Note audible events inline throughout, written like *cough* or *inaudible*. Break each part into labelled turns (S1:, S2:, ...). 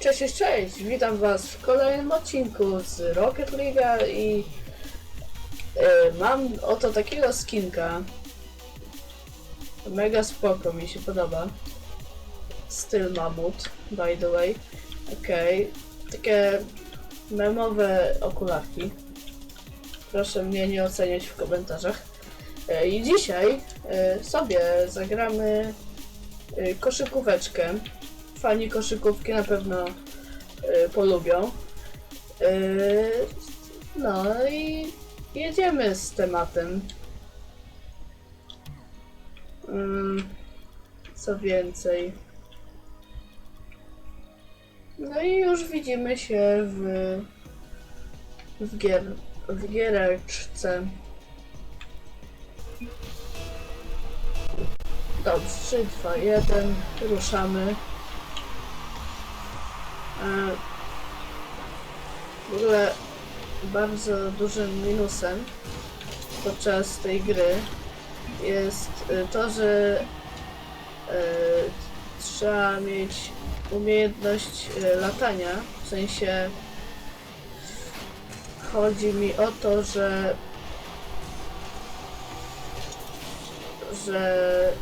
S1: Cześć, cześć! Witam was w kolejnym odcinku z Rocket League i e, mam oto takiego skinka. Mega spoko, mi się podoba. Styl mamut, by the way. Okej, takie memowe okularki. Proszę mnie nie oceniać w komentarzach. E, I dzisiaj e, sobie zagramy e, koszykóweczkę. Fani koszykówki na pewno y, polubią. Y, no i jedziemy z tematem. Ym, co więcej. No i już widzimy się w, w, gier, w giereczce. Dobrze, 3, 2, 1, ruszamy. W ogóle bardzo dużym minusem podczas tej gry jest e, to, że e, trzeba mieć umiejętność e, latania. W sensie chodzi mi o to, że że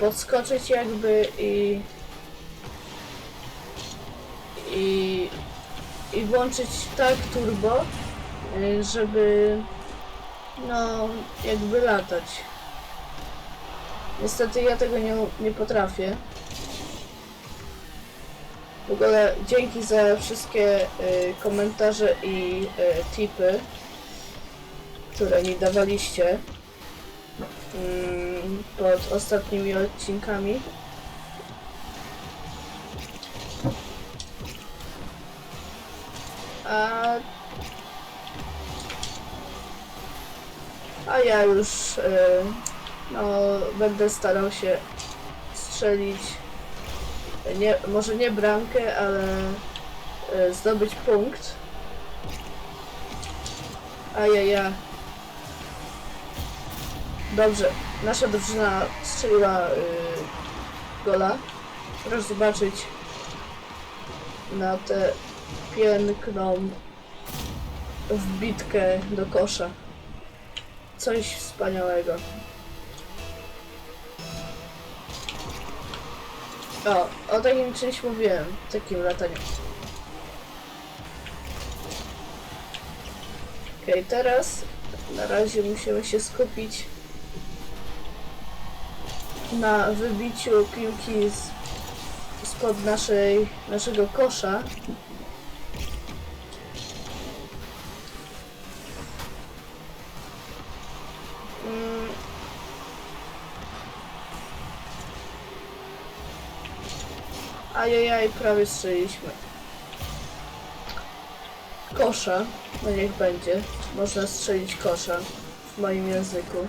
S1: podskoczyć jakby i i, i włączyć tak turbo, y, żeby no jakby latać. Niestety ja tego nie, nie potrafię. W ogóle dzięki za wszystkie y, komentarze i y, tipy, które mi dawaliście mm, pod ostatnimi odcinkami. A, a ja już y, no, będę starał się strzelić nie, może nie bramkę, ale y, zdobyć punkt. A ja. Dobrze, nasza drużyna strzeliła y, gola. Proszę zobaczyć na tę piękną wbitkę do kosza. Coś wspaniałego. O, o takim czymś mówiłem, takim lataniu. Okej, teraz na razie musimy się skupić na wybiciu piłki z, spod naszej, naszego kosza. Ajajaj, prawie strzeliśmy. Kosza, no niech będzie. Można strzelić kosza w moim języku.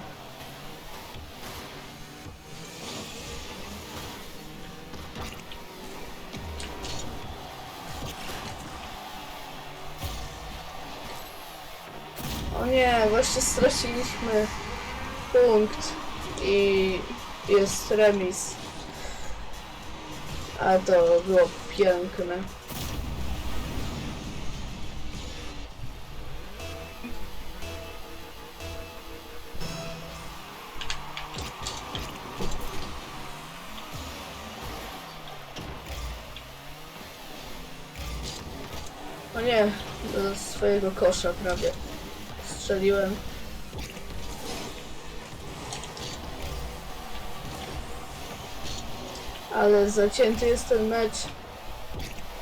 S1: O nie, właśnie straciliśmy punkt i jest remis. A to było piękne. O nie, do swojego kosza prawie strzeliłem. Ale zacięty jest ten mecz.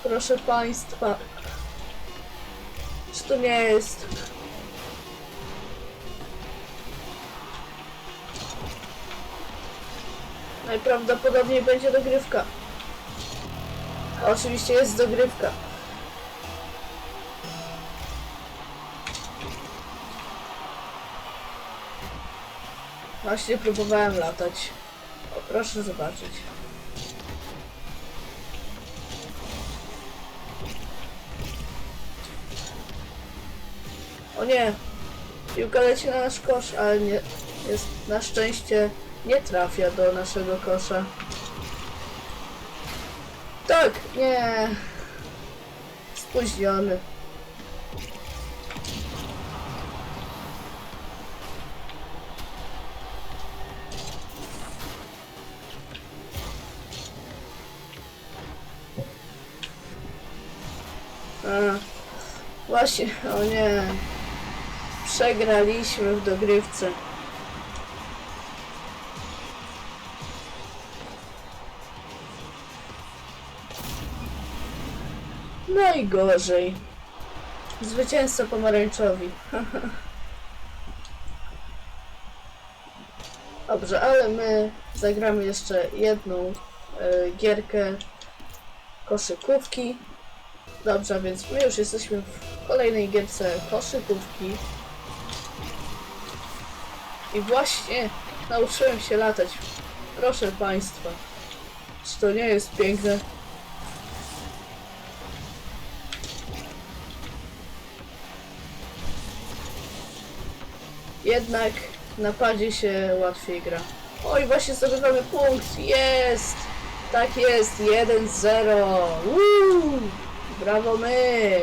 S1: Proszę Państwa. Czy to nie jest? Najprawdopodobniej będzie dogrywka. Oczywiście jest dogrywka. Właśnie próbowałem latać. Proszę zobaczyć. Nie! Piłka leci na nasz kosz, ale nie, jest, na szczęście nie trafia do naszego kosza. Tak! Nie! spóźniony. A, właśnie, o nie. Przegraliśmy w dogrywce. Najgorzej. Zwycięzca pomarańczowi. *laughs* Dobrze, ale my zagramy jeszcze jedną e, gierkę koszykówki. Dobrze, więc my już jesteśmy w kolejnej gierce koszykówki. I właśnie nauczyłem się latać. Proszę Państwa. Czy to nie jest piękne? Jednak napadzie się łatwiej gra. Oj, właśnie zdobywamy punkt. Jest! Tak jest, 1-0. Woo! Brawo my!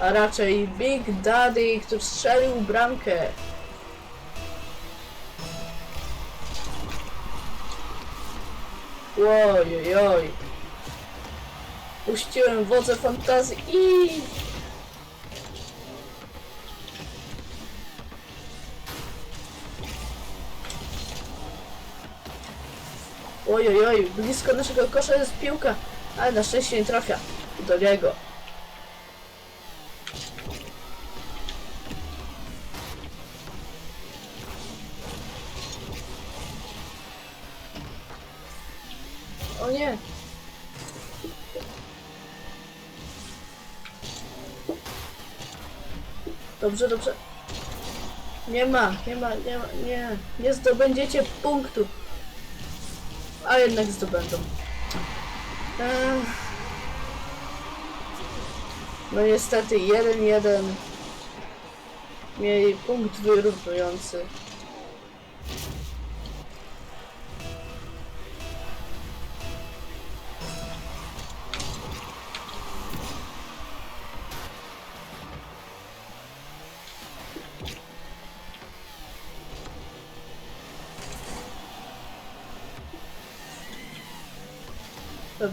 S1: A raczej Big Daddy, który strzelił bramkę. Oj, oj. Puściłem wodze fantazji i... Oj, oj, oj, blisko naszego kosza jest piłka, ale na szczęście nie trafia do niego. O nie! Dobrze, dobrze. Nie ma, nie ma, nie ma, nie. Nie zdobędziecie punktu. A jednak zdobędą. Ech. No niestety 1-1 mieli punkt wyrównujący.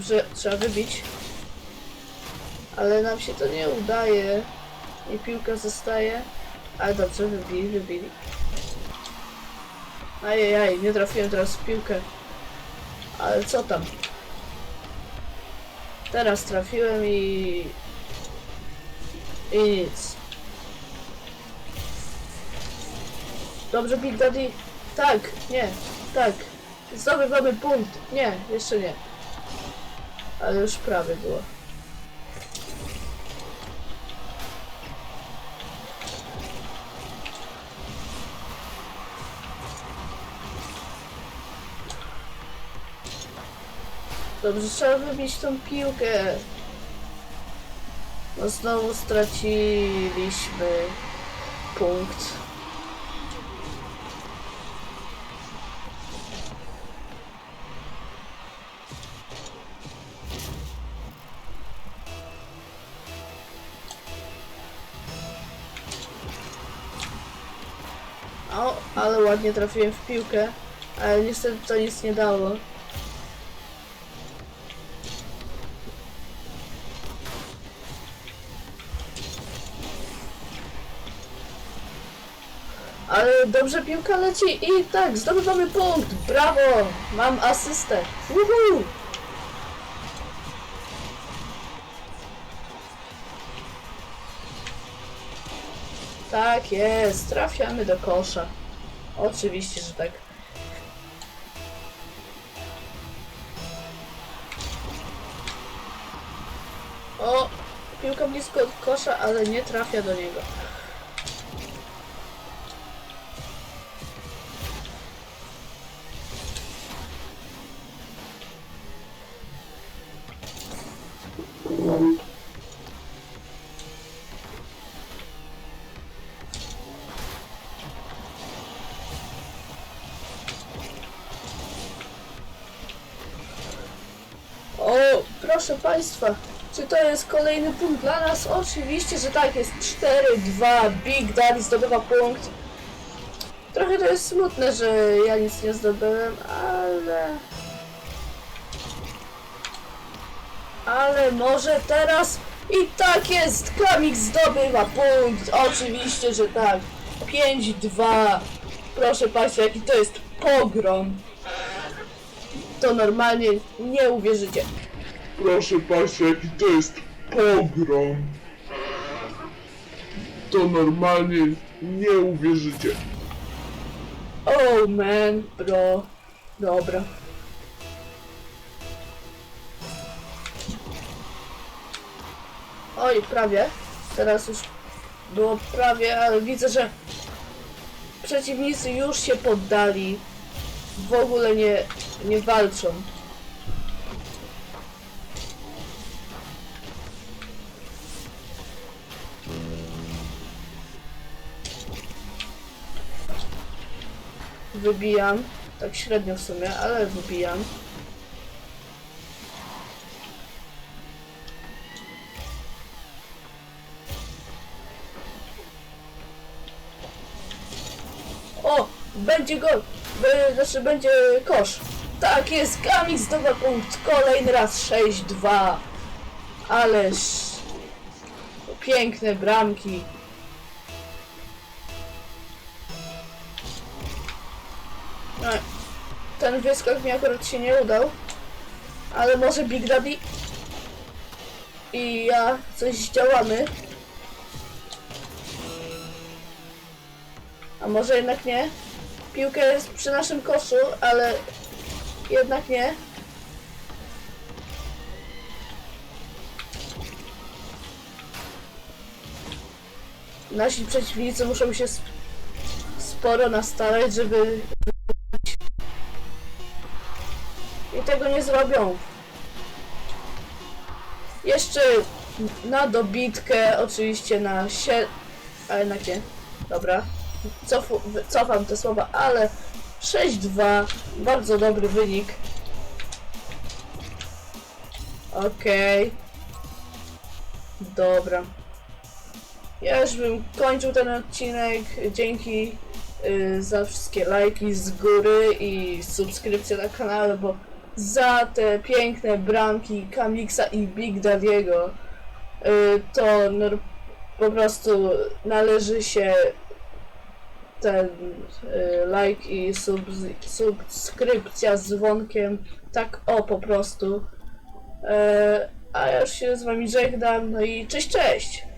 S1: Dobrze, trzeba wybić. Ale nam się to nie udaje. I piłka zostaje. Ale dobrze, wybili, wybili. Ajajaj, nie trafiłem teraz w piłkę. Ale co tam? Teraz trafiłem i... I nic. Dobrze, Big Daddy. Tak, nie, tak. Zdobywamy punkt. Nie, jeszcze nie. Ale już prawie było. Dobrze, trzeba wybić tą piłkę. No znowu straciliśmy punkt. Ale ładnie trafiłem w piłkę, ale niestety to nic nie dało. Ale dobrze piłka leci i tak, zdobywamy punkt. Brawo! Mam asystę. Uhu! Tak jest, trafiamy do kosza. Oczywiście, że tak. O, piłka blisko kosza, ale nie trafia do niego. Proszę Państwa, Czy to jest kolejny punkt dla nas? Oczywiście, że tak, jest 4-2, Big Daddy zdobywa punkt. Trochę to jest smutne, że ja nic nie zdobyłem, ale... Ale może teraz i tak jest! Kamik zdobywa punkt! Oczywiście, że tak. 5-2. Proszę Państwa, jaki to jest pogrom. To normalnie nie uwierzycie.
S2: Proszę Państwa, jaki to jest pogrom. To normalnie nie uwierzycie.
S1: Oh man, bro. Dobra. Oj, prawie. Teraz już było prawie, ale widzę, że przeciwnicy już się poddali. W ogóle nie, nie walczą. Wybijam. Tak średnio w sumie, ale wybijam. O! Będzie gol! Be, znaczy będzie kosz. Tak jest, Kamik zdobywa punkt. Kolejny raz 6-2. Ależ... Piękne bramki. Ten wyskok mi akurat się nie udał. Ale może Big Daddy i ja coś zdziałamy. A może jednak nie? Piłka jest przy naszym koszu, ale jednak nie. Nasi przeciwnicy muszą się sp- sporo nastarać, żeby tego nie zrobią. Jeszcze na dobitkę, oczywiście na sie... ale jednak nie. Dobra. Cofu, wy- cofam te słowa, ale 6-2. Bardzo dobry wynik. Okej. Dobra. Ja już bym kończył ten odcinek. Dzięki y, za wszystkie lajki z góry i subskrypcje na kanale, bo za te piękne bramki Kamiksa i Big Daddiego y, to po prostu należy się ten y, like i sub, subskrypcja z dzwonkiem tak o po prostu. E, a ja już się z wami żegnam, no i cześć, cześć!